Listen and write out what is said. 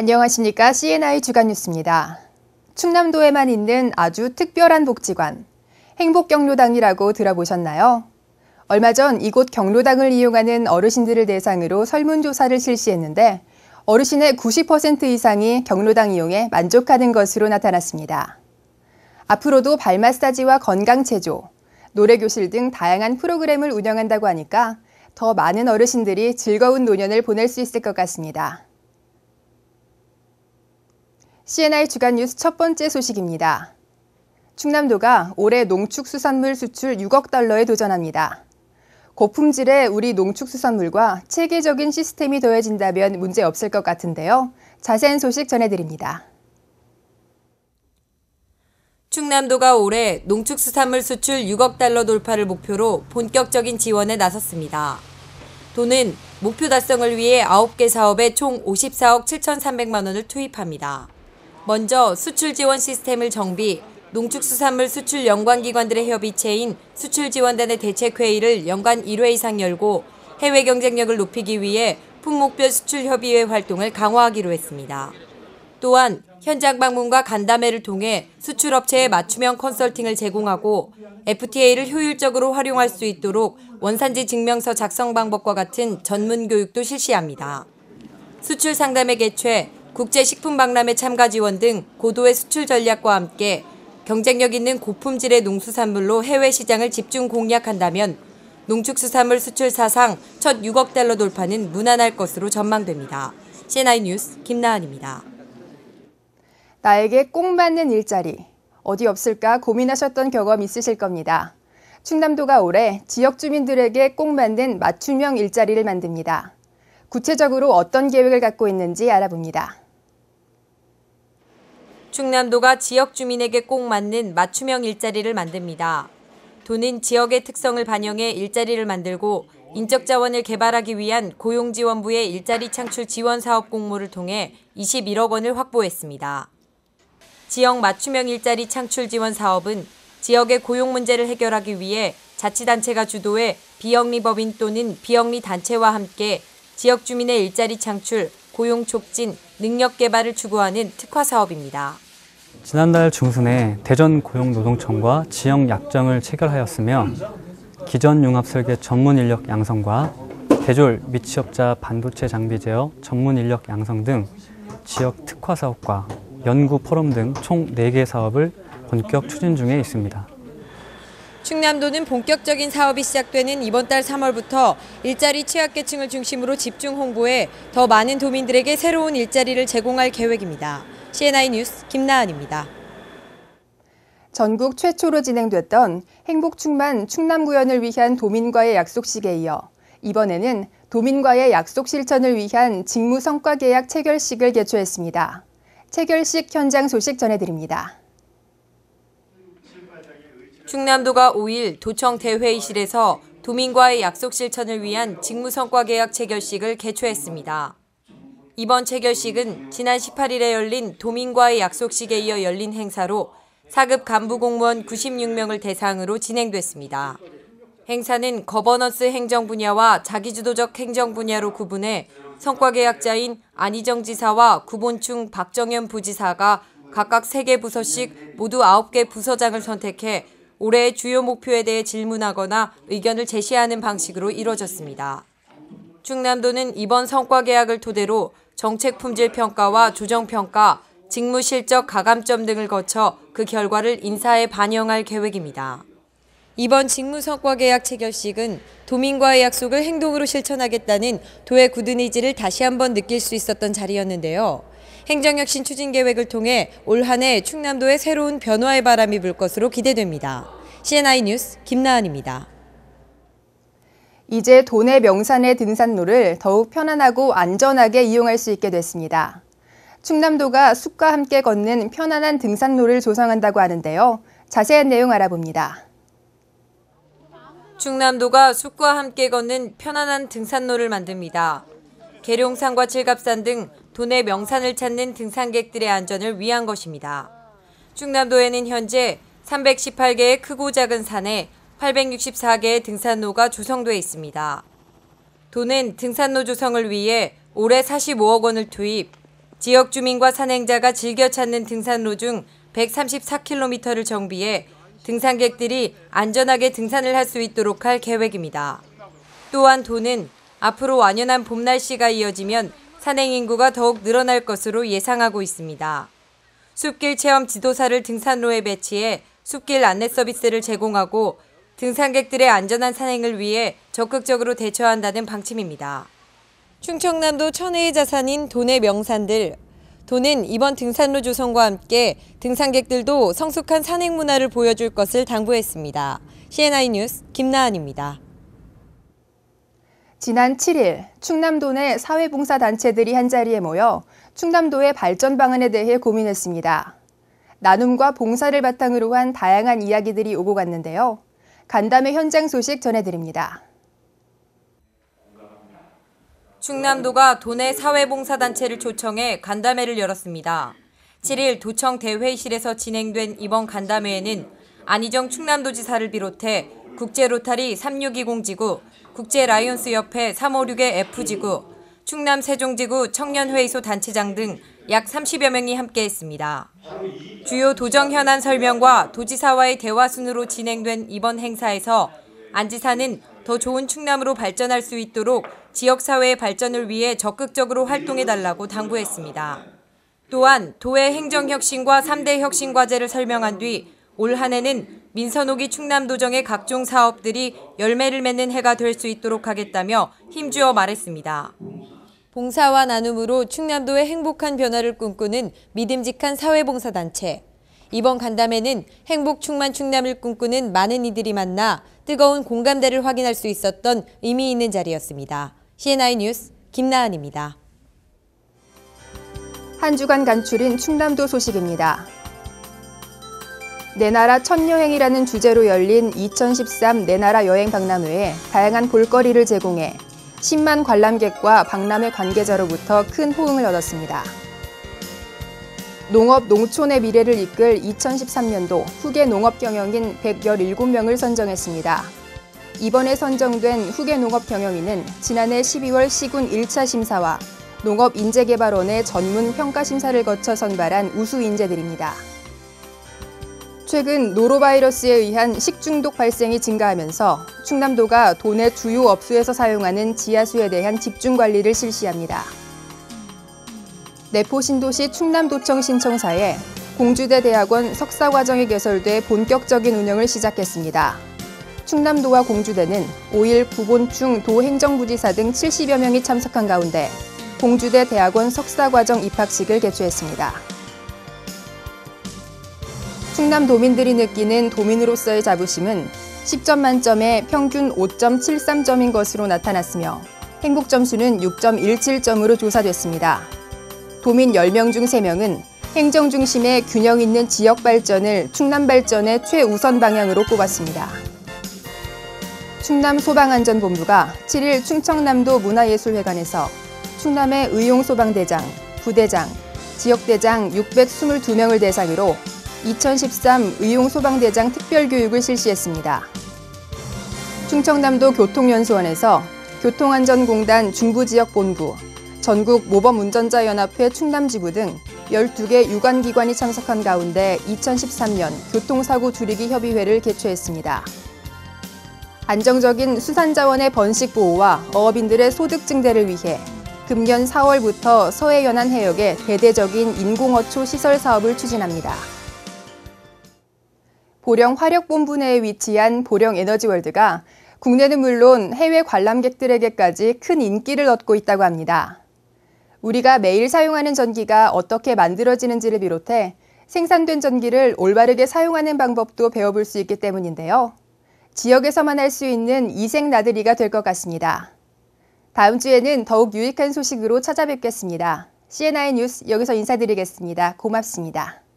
안녕하십니까. CNI 주간 뉴스입니다. 충남도에만 있는 아주 특별한 복지관, 행복경로당이라고 들어보셨나요? 얼마 전 이곳 경로당을 이용하는 어르신들을 대상으로 설문조사를 실시했는데 어르신의 90% 이상이 경로당 이용에 만족하는 것으로 나타났습니다. 앞으로도 발 마사지와 건강 체조, 노래 교실 등 다양한 프로그램을 운영한다고 하니까 더 많은 어르신들이 즐거운 노년을 보낼 수 있을 것 같습니다. CNI 주간 뉴스 첫 번째 소식입니다. 충남도가 올해 농축수산물 수출 6억 달러에 도전합니다. 고품질의 우리 농축수산물과 체계적인 시스템이 더해진다면 문제 없을 것 같은데요. 자세한 소식 전해드립니다. 충남도가 올해 농축수산물 수출 6억 달러 돌파를 목표로 본격적인 지원에 나섰습니다. 도는 목표 달성을 위해 9개 사업에 총 54억 7,300만 원을 투입합니다. 먼저 수출 지원 시스템을 정비, 농축수산물 수출 연관기관들의 협의체인 수출지원단의 대책회의를 연간 1회 이상 열고 해외 경쟁력을 높이기 위해 품목별 수출협의회 활동을 강화하기로 했습니다. 또한 현장 방문과 간담회를 통해 수출업체에 맞춤형 컨설팅을 제공하고 FTA를 효율적으로 활용할 수 있도록 원산지 증명서 작성 방법과 같은 전문 교육도 실시합니다. 수출 상담의 개최, 국제식품박람회 참가 지원 등 고도의 수출 전략과 함께 경쟁력 있는 고품질의 농수산물로 해외 시장을 집중 공략한다면 농축수산물 수출 사상 첫 6억 달러 돌파는 무난할 것으로 전망됩니다. CNI 뉴스 김나은입니다. 나에게 꼭 맞는 일자리, 어디 없을까 고민하셨던 경험 있으실 겁니다. 충남도가 올해 지역 주민들에게 꼭 맞는 맞춤형 일자리를 만듭니다. 구체적으로 어떤 계획을 갖고 있는지 알아봅니다. 충남도가 지역 주민에게 꼭 맞는 맞춤형 일자리를 만듭니다. 도는 지역의 특성을 반영해 일자리를 만들고 인적 자원을 개발하기 위한 고용지원부의 일자리 창출 지원 사업 공모를 통해 21억 원을 확보했습니다. 지역 맞춤형 일자리 창출 지원 사업은 지역의 고용 문제를 해결하기 위해 자치단체가 주도해 비영리 법인 또는 비영리 단체와 함께 지역 주민의 일자리 창출, 고용 촉진, 능력 개발을 추구하는 특화 사업입니다. 지난달 중순에 대전 고용노동청과 지역 약정을 체결하였으며 기존 융합 설계 전문 인력 양성과 대졸 및 취업자 반도체 장비 제어 전문 인력 양성 등 지역 특화 사업과 연구 포럼 등 총 4개 사업을 본격 추진 중에 있습니다. 충남도는 본격적인 사업이 시작되는 이번 달 3월부터 일자리 취약계층을 중심으로 집중 홍보해 더 많은 도민들에게 새로운 일자리를 제공할 계획입니다. CNI 뉴스 김나은입니다. 전국 최초로 진행됐던 행복충만 충남구연을 위한 도민과의 약속식에 이어 이번에는 도민과의 약속 실천을 위한 직무 성과 계약 체결식을 개최했습니다. 체결식 현장 소식 전해드립니다. 충남도가 5일 도청 대회의실에서 도민과의 약속 실천을 위한 직무성과 계약 체결식을 개최했습니다. 이번 체결식은 지난 18일에 열린 도민과의 약속식에 이어 열린 행사로 4급 간부 공무원 96명을 대상으로 진행됐습니다. 행사는 거버넌스 행정 분야와 자기주도적 행정 분야로 구분해 성과계약자인 안희정 지사와 구본충 박정현 부지사가 각각 3개 부서씩 모두 9개 부서장을 선택해 올해의 주요 목표에 대해 질문하거나 의견을 제시하는 방식으로 이뤄졌습니다. 충남도는 이번 성과 계약을 토대로 정책 품질 평가와 조정 평가, 직무 실적 가감점 등을 거쳐 그 결과를 인사에 반영할 계획입니다. 이번 직무 성과 계약 체결식은 도민과의 약속을 행동으로 실천하겠다는 도의 굳은 의지를 다시 한번 느낄 수 있었던 자리였는데요. 행정혁신 추진 계획을 통해 올 한 해 충남도에 새로운 변화의 바람이 불 것으로 기대됩니다. CNI 뉴스 김나은입니다. 이제 도내 명산의 등산로를 더욱 편안하고 안전하게 이용할 수 있게 됐습니다. 충남도가 숲과 함께 걷는 편안한 등산로를 조성한다고 하는데요. 자세한 내용 알아봅니다. 충남도가 숲과 함께 걷는 편안한 등산로를 만듭니다. 계룡산과 칠갑산 등 도내 명산을 찾는 등산객들의 안전을 위한 것입니다. 충남도에는 현재 318개의 크고 작은 산에 864개의 등산로가 조성돼 있습니다. 도는 등산로 조성을 위해 올해 45억 원을 투입, 지역 주민과 산행자가 즐겨 찾는 등산로 중 134km를 정비해 등산객들이 안전하게 등산을 할 수 있도록 할 계획입니다. 또한 도는 앞으로 완연한 봄 날씨가 이어지면 산행 인구가 더욱 늘어날 것으로 예상하고 있습니다. 숲길 체험 지도사를 등산로에 배치해 숲길 안내 서비스를 제공하고 등산객들의 안전한 산행을 위해 적극적으로 대처한다는 방침입니다. 충청남도 천혜의 자산인 돈의 명산들. 돈은 이번 등산로 조성과 함께 등산객들도 성숙한 산행 문화를 보여줄 것을 당부했습니다. CNI 뉴스 김나은입니다. 지난 7일 충남도 내 사회봉사단체들이 한자리에 모여 충남도의 발전 방안에 대해 고민했습니다. 나눔과 봉사를 바탕으로 한 다양한 이야기들이 오고 갔는데요. 간담회 현장 소식 전해드립니다. 충남도가 도내 사회봉사단체를 초청해 간담회를 열었습니다. 7일 도청 대회의실에서 진행된 이번 간담회에는 안희정 충남도지사를 비롯해 국제로타리 3620지구, 국제라이온스협회 356의 F지구, 충남 세종지구 청년회의소 단체장 등 약 30여 명이 함께했습니다. 주요 도정 현안 설명과 도지사와의 대화 순으로 진행된 이번 행사에서 안 지사는 더 좋은 충남으로 발전할 수 있도록 지역사회의 발전을 위해 적극적으로 활동해달라고 당부했습니다. 또한 도의 행정혁신과 3대 혁신과제를 설명한 뒤 올 한 해는 민선옥이 충남도정의 각종 사업들이 열매를 맺는 해가 될 수 있도록 하겠다며 힘주어 말했습니다. 봉사와 나눔으로 충남도의 행복한 변화를 꿈꾸는 믿음직한 사회봉사단체. 이번 간담회는 행복 충만 충남을 꿈꾸는 많은 이들이 만나 뜨거운 공감대를 확인할 수 있었던 의미 있는 자리였습니다. CNI 뉴스 김나은입니다. 한 주간 간추린 충남도 소식입니다. 내 나라 첫 여행이라는 주제로 열린 2013 내 나라 여행 박람회에 다양한 볼거리를 제공해 10만 관람객과 박람회 관계자로부터 큰 호응을 얻었습니다. 농업 농촌의 미래를 이끌 2013년도 후계 농업 경영인 117명을 선정했습니다. 이번에 선정된 후계 농업 경영인은 지난해 12월 시군 1차 심사와 농업인재개발원의 전문 평가 심사를 거쳐 선발한 우수 인재들입니다. 최근 노로바이러스에 의한 식중독 발생이 증가하면서 충남도가 도내 주요 업소에서 사용하는 지하수에 대한 집중 관리를 실시합니다. 내포 신도시 충남도청 신청사에 공주대 대학원 석사과정이 개설돼 본격적인 운영을 시작했습니다. 충남도와 공주대는 5일 구본충 도행정부지사 등 70여 명이 참석한 가운데 공주대 대학원 석사과정 입학식을 개최했습니다. 충남 도민들이 느끼는 도민으로서의 자부심은 10점 만점에 평균 5.73점인 것으로 나타났으며 행복 점수는 6.17점으로 조사됐습니다. 도민 10명 중 3명은 행정 중심의 균형 있는 지역 발전을 충남 발전의 최우선 방향으로 꼽았습니다. 충남 소방안전본부가 7일 충청남도 문화예술회관에서 충남의 의용소방대장, 부대장, 지역대장 622명을 대상으로 2013 의용소방대장 특별교육을 실시했습니다. 충청남도 교통연수원에서 교통안전공단 중부지역본부, 전국 모범운전자연합회 충남지부 등 12개 유관기관이 참석한 가운데 2013년 교통사고 줄이기 협의회를 개최했습니다. 안정적인 수산자원의 번식 보호와 어업인들의 소득 증대를 위해 금년 4월부터 서해연안 해역에 대대적인 인공어초 시설 사업을 추진합니다. 보령 화력본부 내에 위치한 보령 에너지월드가 국내는 물론 해외 관람객들에게까지 큰 인기를 얻고 있다고 합니다. 우리가 매일 사용하는 전기가 어떻게 만들어지는지를 비롯해 생산된 전기를 올바르게 사용하는 방법도 배워볼 수 있기 때문인데요. 지역에서만 할 수 있는 이생 나들이가 될 것 같습니다. 다음 주에는 더욱 유익한 소식으로 찾아뵙겠습니다. CNI 뉴스 여기서 인사드리겠습니다. 고맙습니다.